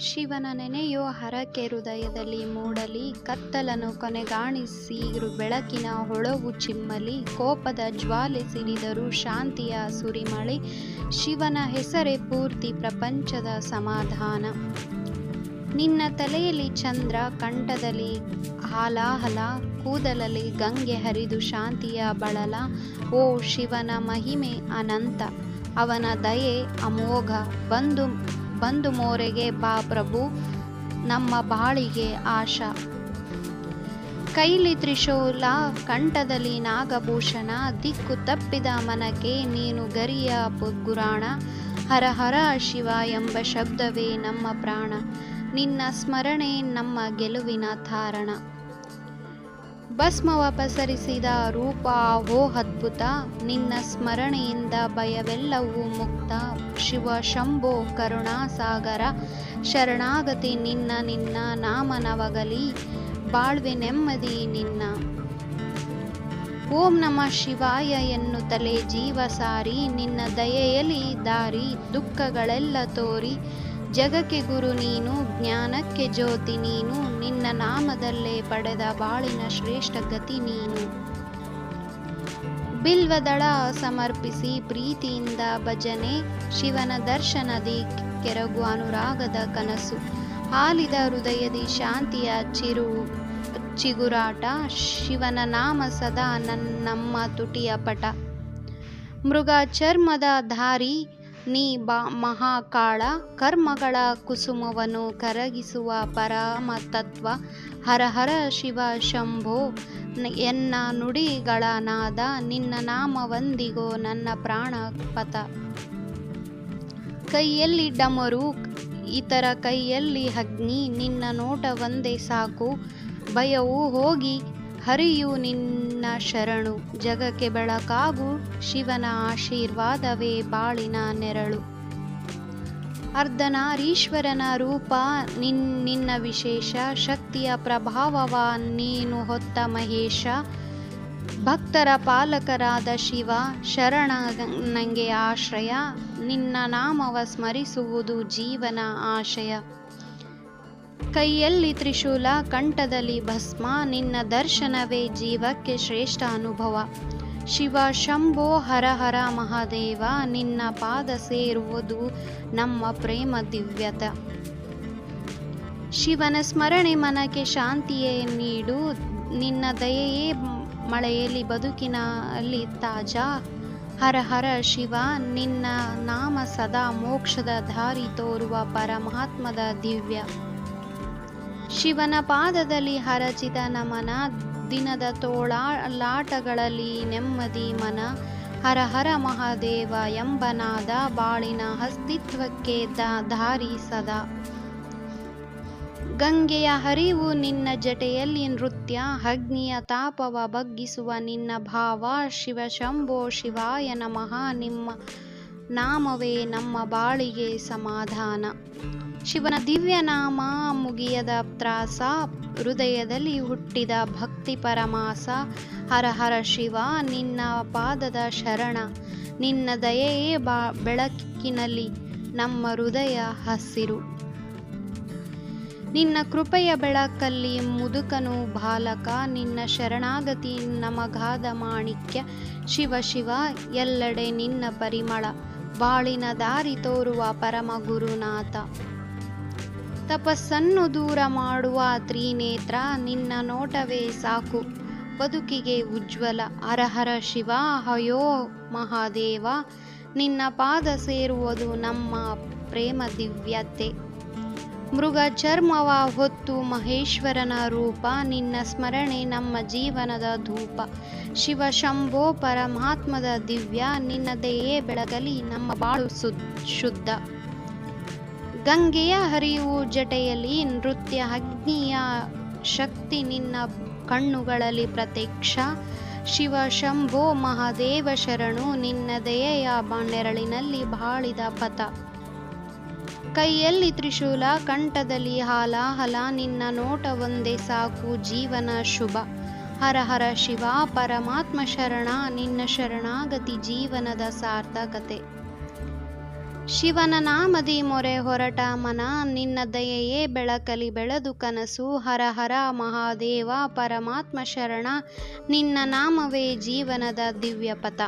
ಶಿವನ ನೆನೆಯೋ ಹರಕೆ ಹೃದಯದಲ್ಲಿ ಮೂಡಲಿ, ಕತ್ತಲನ್ನು ಕೊನೆಗಾಣಿಸಿ ಬೆಳಕಿನ ಹೊಳವು ಚಿಮ್ಮಲಿ, ಕೋಪದ ಜ್ವಾಲೆ ಸಿಡಿದರು ಶಾಂತಿಯ ಸುರಿಮಳೆ, ಶಿವನ ಹೆಸರೇ ಪೂರ್ತಿ ಪ್ರಪಂಚದ ಸಮಾಧಾನ. ನಿನ್ನ ತಲೆಯಲ್ಲಿ ಚಂದ್ರ, ಕಂಠದಲ್ಲಿ ಹಾಲಾಹಲ, ಕೂದಲಲ್ಲಿ ಗಂಗೆ ಹರಿದು ಶಾಂತಿಯ ಬಳಲ, ಓ ಶಿವನ ಮಹಿಮೆ ಅನಂತ, ಅವನ ದಯೆ ಅಮೋಘ, ಬಂದು ಬಂದು ಮೋರೆಗೆ ಬಾ ಪ್ರಭು, ನಮ್ಮ ಬಾಳಿಗೆ ಆಶಾ. ಕೈಲಿ ತ್ರಿಶೂಲ, ಕಂಠದಲ್ಲಿ ನಾಗಭೂಷಣ, ದಿಕ್ಕು ತಪ್ಪಿದ ಮನಕ್ಕೆ ನೀನು ಗರಿಯ ಗುರಾಣ ಹರ ಹರ ಶಿವ ಎಂಬ ಶಬ್ದವೇ ನಮ್ಮ ಪ್ರಾಣ, ನಿನ್ನ ಸ್ಮರಣೆ ನಮ್ಮ ಗೆಲುವಿನ ತಾರಣ. ಭಸ್ಮವ ಪಸರಿಸಿದ ರೂಪ ಓ ಅದ್ಭುತ ನಿನ್ನ ಸ್ಮರಣೆಯಿಂದ ಭಯವೆಲ್ಲವೂ ಮುಕ್ತ. ಶಿವ, ಶಂಭೋ ಕರುಣಾಸಾಗರ ಶರಣಾಗತಿ ನಿನ್ನ ನಿನ್ನ ನಾಮನವಗಲಿ. ಬಾಳ್ವೆ ನೆಮ್ಮದಿ ನಿನ್ನ. ಓಂ ನಮಃ ಶಿವಾಯ ಎನ್ನುತ್ತಲೇ ಜೀವ ಸಾರಿ. ನಿನ್ನ ದಯೆಯಲಿ ದಾರಿ, ದುಃಖಗಳೆಲ್ಲ ತೋರಿ. ಜಗಕ್ಕೆ ಗುರು ನೀನು, ಜ್ಞಾನಕ್ಕೆ ಜ್ಯೋತಿ ನೀನು, ನಿನ್ನ ನಾಮದಲ್ಲೇ ಪಡೆದ ಬಾಳಿನ ಶ್ರೇಷ್ಠ ಗತಿ ನೀನು. ಬಿಲ್ವದಳ ಸಮರ್ಪಿಸಿ ಪ್ರೀತಿಯಿಂದ ಭಜನೆ, ಶಿವನ ದರ್ಶನದಿ ಕೆರಗು ಅನುರಾಗದ ಕನಸು. ಹಾಲಿದ ಹೃದಯದಿ ಶಾಂತಿಯ ಚಿರು, ಚಿಗುರಾಟ, ಶಿವನ ನಾಮ ಸದಾ ನನ್ನ ನಮ್ಮ ತುಟಿಯ ಪಟ. ಮೃಗ ಚರ್ಮದ ಧಾರಿ ನೀ ಬಾ ಮಹಾಕಾಳ, ಕರ್ಮಗಳ ಕುಸುಮವನ್ನು ಕರಗಿಸುವ ಪರಮ ತತ್ವ ಹರ ಹರ ಶಿವ ಶಂಭೋ, ಎನ್ನ ನುಡಿಗಳ ನಾದ ನಿನ್ನ ನಾಮವಂದಿಗೋ ನನ್ನ ಪ್ರಾಣ ಪಥ ಕೈಯಲ್ಲಿ ಡಮರು, ಇತರ ಕೈಯಲ್ಲಿ ಅಗ್ನಿ, ನಿನ್ನ ನೋಟ ಒಂದೇ ಸಾಕು. ಭಯವು ಹೋಗಿ ಹರಿಯು ನಿನ್ನ ಶರಣು. ಜಗಕ್ಕೆ ಬೆಳಕಾಗು ಶಿವನ ಆಶೀರ್ವಾದವೇ ಬಾಳಿನ ನೆರಳು. ಅರ್ಧನಾರೀಶ್ವರನ ರೂಪ ನಿನ್, ನಿನ್ನ ವಿಶೇಷ. ಶಕ್ತಿಯ ಪ್ರಭಾವವ ನೀನು ಹೊತ್ತ ಮಹೇಶ. ಭಕ್ತರ ಪಾಲಕರಾದ ಶಿವ, ಶರಣ ನನಗೆ ಆಶ್ರಯ. ನಿನ್ನ ನಾಮವ ಸ್ಮರಿಸುವುದು ಜೀವನ ಆಶಯ. ಕೈಯಲ್ಲಿ ತ್ರಿಶೂಲ, ಕಂಠದಲ್ಲಿ ಭಸ್ಮ, ನಿನ್ನ ದರ್ಶನವೇ ಜೀವಕ್ಕೆ ಶ್ರೇಷ್ಠ ಅನುಭವ. ಶಿವ, ಶಂಭೋ, ಹರ ಹರ ಮಹಾದೇವ, ನಿನ್ನ ಪಾದ ಸೇರುವುದು ನಮ್ಮ ಪ್ರೇಮ ದಿವ್ಯತ. ಶಿವನ ಸ್ಮರಣೆ ಮನಕ್ಕೆ ಶಾಂತಿಯೇ ನೀಡು. ನಿನ್ನ ದಯೆಯೇ ಮಳೆಯಲ್ಲಿ ಬದುಕಿನಲ್ಲಿ ತಾಜಾ. ಹರ ಹರ ಶಿವ, ನಿನ್ನ ನಾಮ ಸದಾ ಮೋಕ್ಷದ ದಾರಿ ತೋರುವ ಪರಮಾತ್ಮದ ದಿವ್ಯ. ಶಿವನ ಪಾದದಲ್ಲಿ ಹರಚಿದ ನಮನ, ದಿನದ ತೋಳಾಟಗಳಲ್ಲಿ ನೆಮ್ಮದಿ ಮನ, ಹರ ಹರ ಮಹಾದೇವ ಎಂಬನಾದ ಬಾಳಿನ ಅಸ್ತಿತ್ವಕ್ಕೆ ದಾರಿ ಸದಾ. ಗಂಗೆಯ ಹರಿವು ನಿನ್ನ ಜಟೆಯಲ್ಲಿ ನೃತ್ಯ, ಅಗ್ನಿಯ ತಾಪವ ಬಗ್ಗಿಸುವ ನಿನ್ನ ಭಾವ, ಶಿವ ಶಂಭೋ ಶಿವಾಯ ನಮಃ, ನಿಮ್ಮ ನಾಮವೇ ನಮ್ಮ ಬಾಳಿಗೆ ಸಮಾಧಾನ. ಶಿವನ ದಿವ್ಯ ನಾಮ ಮುಗಿಯದ ತ್ರಾಸ, ಹೃದಯದಲ್ಲಿ ಹುಟ್ಟಿದ ಭಕ್ತಿ ಪರಮಾಸ, ಹರ ಹರ ಶಿವ, ನಿನ್ನ ಪಾದದ ಶರಣ, ನಿನ್ನ ದಯೆಯೇ ಬಾ, ಬೆಳಕಿನಲ್ಲಿ ನಮ್ಮ ಹೃದಯ ಹಸಿರು. ನಿನ್ನ ಕೃಪೆಯ ಬೆಳಕಲ್ಲಿ ಮುದುಕನು ಬಾಲಕ, ನಿನ್ನ ಶರಣಾಗತಿ ನಮಗಾದ ಮಾಣಿಕ್ಯ, ಶಿವ ಶಿವ, ಎಲ್ಲೆಡೆ ನಿನ್ನ ಪರಿಮಳ, ಬಾಳಿನ ದಾರಿ ತೋರುವ ಪರಮ ಗುರುನಾಥ. ತಪಸ್ಸನ್ನು ದೂರ ಮಾಡುವ ತ್ರಿನೇತ್ರ ನಿನ್ನ ನೋಟವೇ ಸಾಕು. ಬದುಕಿಗೆ ಉಜ್ವಲ ಹರಹರ ಶಿವ ಹಯೋ ಮಹಾದೇವ, ನಿನ್ನ ಪಾದ ಸೇರುವುದು ನಮ್ಮ ಪ್ರೇಮ ದಿವ್ಯತೆ. ಮೃಗ ಚರ್ಮವ ಹೊತ್ತು ಮಹೇಶ್ವರನ ರೂಪ, ನಿನ್ನ ಸ್ಮರಣೆ ನಮ್ಮ ಜೀವನದ ಧೂಪ. ಶಿವ ಶಂಭೋ ಪರಮಾತ್ಮದ ದಿವ್ಯ ನಿನ್ನದೆಯೇ ಬೆಳಗಲಿ ನಮ್ಮ ಬಾಳು ಶುದ್ಧ. ಗಂಗೆಯ ಹರಿವು ಜಟೆಯಲ್ಲಿ ನೃತ್ಯ ಅಗ್ನಿಯ ಶಕ್ತಿ ನಿನ್ನ ಕಣ್ಣುಗಳಲ್ಲಿ ಪ್ರತ್ಯಕ್ಷ. ಶಿವ, ಶಂಭೋ, ಮಹಾದೇವ ಶರಣು, ನಿನ್ನ ದಯೆಯ ಬಾಣೆರಳಿನಲ್ಲಿ ಬಾಳಿದ ಪಥ. ಕೈಯಲ್ಲಿ ತ್ರಿಶೂಲ, ಕಂಠದಲ್ಲಿ ಹಾಲಾಹಲ ನಿನ್ನ ನೋಟ ಒಂದೇ ಸಾಕು ಜೀವನ ಶುಭ. ಹರ ಹರ ಶಿವ, ಪರಮಾತ್ಮ ಶರಣ, ನಿನ್ನ ಶರಣಾಗತಿ ಜೀವನದ ಸಾರ್ಥಕತೆ. ಶಿವನ ನಾಮದಿ ಮೊರೆ ಹೊರಟ ಮನ, ನಿನ್ನ ದಯೆಯೇ ಬೆಳಕಲಿ ಬೆಳೆದು ಕನಸು. ಹರ ಹರ ಮಹಾದೇವ, ಪರಮಾತ್ಮ ಶರಣ, ನಿನ್ನ ನಾಮವೇ ಜೀವನದ ದಿವ್ಯ ಪಥ